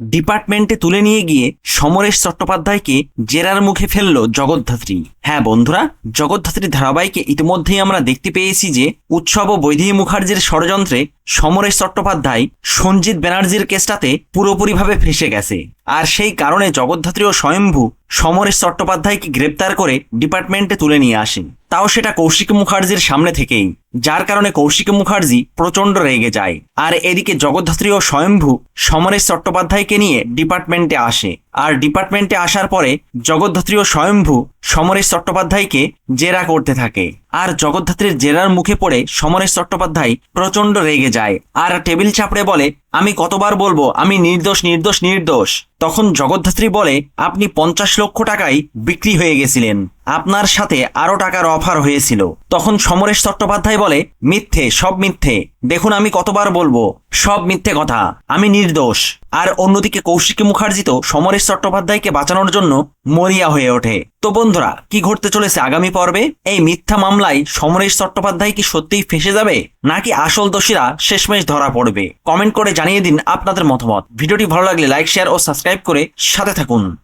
ডিপার্টমেন্টে তুলে নিয়ে গিয়ে সমরেশ চট্টোপাধ্যায়কে জেরার মুখে ফেলল জগদ্ধাত্রী। হ্যাঁ বন্ধুরা, জগদ্ধাত্রী ধারাবাহিকে ইতিমধ্যেই আমরা দেখতে পেয়েছি যে উৎসব ও বৈধী মুখার্জির ষড়যন্ত্রে সমরেশ চট্টোপাধ্যায়, সঞ্জিত ব্যানার্জির কেসটাতে পুরোপুরিভাবে ফেসে গেছে। আর সেই কারণে জগদ্ধাত্রী ও স্বয়ম্ভু সমরেশ চট্টোপাধ্যায়কে গ্রেপ্তার করে ডিপার্টমেন্টে তুলে নিয়ে আসেন। তাও সেটা কৌশিক মুখার্জির সামনে থেকেই, যার কারণে কৌশিক মুখার্জি প্রচণ্ড রেগে যায়। আর এদিকে জগদ্ধাত্রী ও স্বয়ম্ভু সমরেশ চট্টোপাধ্যায়কে নিয়ে ডিপার্টমেন্টে আসে। আর ডিপার্টমেন্টে আসার পরে জগদ্ধাত্রী ও স্বয়ম্ভু সমরেশ চট্টোপাধ্যায়কে জেরা করতে থাকে। আর জগদ্ধাত্রীর জেরার মুখে পড়ে সমরেশ চট্টোপাধ্যায় প্রচণ্ড রেগে যায়। আর টেবিল চাপড়ে বলে, আমি কতবার বলব, আমি নির্দোষ নির্দোষ নির্দোষ। তখন জগদ্ধাত্রী বলে, আপনি পঞ্চাশ লক্ষ টাকায় বিক্রি হয়ে গেছিলেন। আপনার সাথে আরও টাকার অফার হয়েছিল। তখন সমরেশ চট্টোপাধ্যায় বলে, মিথ্যে, সব মিথ্যে। দেখুন আমি কতবার বলব, সব মিথ্যে কথা। আমি নির্দোষ। আর অন্যদিকে কৌশিকী মুখার্জি তো সমরেশ চট্টোপাধ্যায়কে বাঁচানোর জন্য মরিয়া হয়ে ওঠে। তো বন্ধুরা, কি ঘটতে চলেছে আগামী পর্বে? এই মিথ্যা মামলায় সমরেশ চট্টোপাধ্যায় কি সত্যিই ফেসে যাবে? নাকি আসল দোষীরা শেষমেশ ধরা পড়বে? কমেন্ট করে জানিয়ে দিন আপনাদের মতামত। ভিডিওটি ভালো লাগলে লাইক, শেয়ার ও সাবস্ক্রাইব করে সাথে থাকুন।